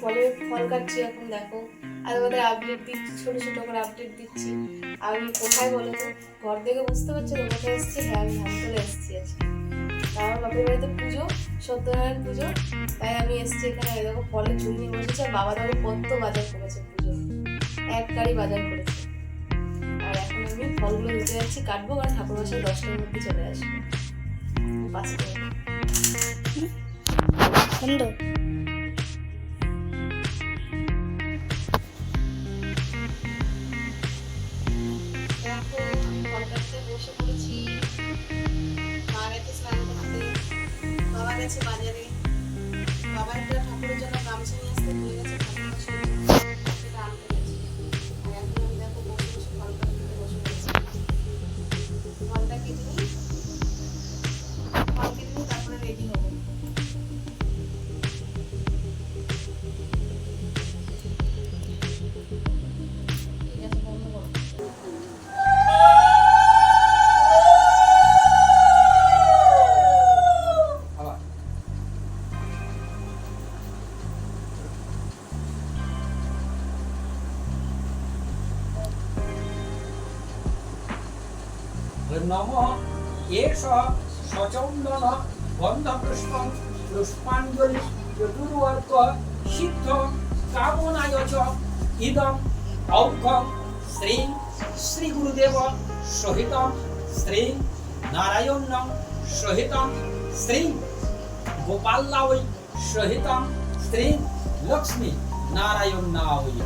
ফলে কাটছি এখন, দেখো। আর আমাদের আপডেট দিচ্ছি, ছোট ছোট করে আপডেট দিচ্ছি। ঘর থেকে বুঝতে পারছ হ্যাঁ আমি ধানতলা এসেছি আজকে তা আমার বাপের পুজো তাই আমি এসেছি এখানে দেখো ফলের ঝুড়ি নিয়ে বসেছি, আর বাজার করেছে পুজো। এক বাজার করেছে। আর এখন আমি ফলগুলো দিতে যাচ্ছি, কাটবো, কারণ ঠাকুর মশাই দশটার মধ্যে চলে আসবে। পাঁচটা। সুন্দর দেখো নম এষ সচন্দন গন্ধপুষ্পম পুষ্পাঞ্জলি, চতুর্বর্গ, সিদ্ধ কামনায় চ ইদম ঔঘম শ্রী শ্রী গুরুদেব সহিতম, শ্রী, নারায়ণম, সহিতম, শ্রী গোপাল্লাওই সহিতম, শ্রী, লক্ষ্মী নারায়ণ নাওই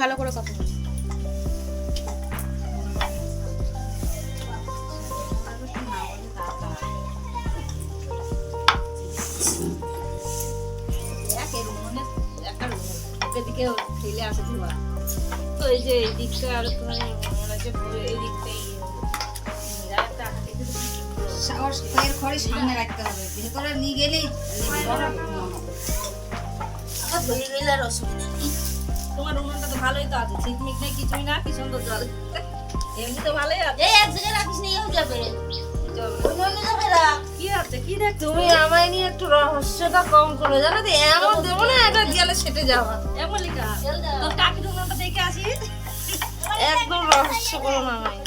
ভালো করে কথা এদিকে ঠেলে আসে ধোয়া তো এই যে এই দিকটা আর মানে মনে হচ্ছে পুরো এই দিকটাই সাহস এর সামনে রাখতে হবে। ভেতরে নিয়ে গেলেই গেলে তোমার উনুনটা তো ভালোই তো আছে ছিটমিক নেই না কি সুন্দর জল এমনি ভালোই আছে এই এক জায়গায় রাখিস যাবে কি আছে তুমি আমায় নিয়ে একটু রহস্যটা কম করে জানো তো এমন দেবো না এটা জেলে সেটে যাওয়া তোর কাকির উনুনটা দেখে আসি একদম রহস্য করো না আমায়।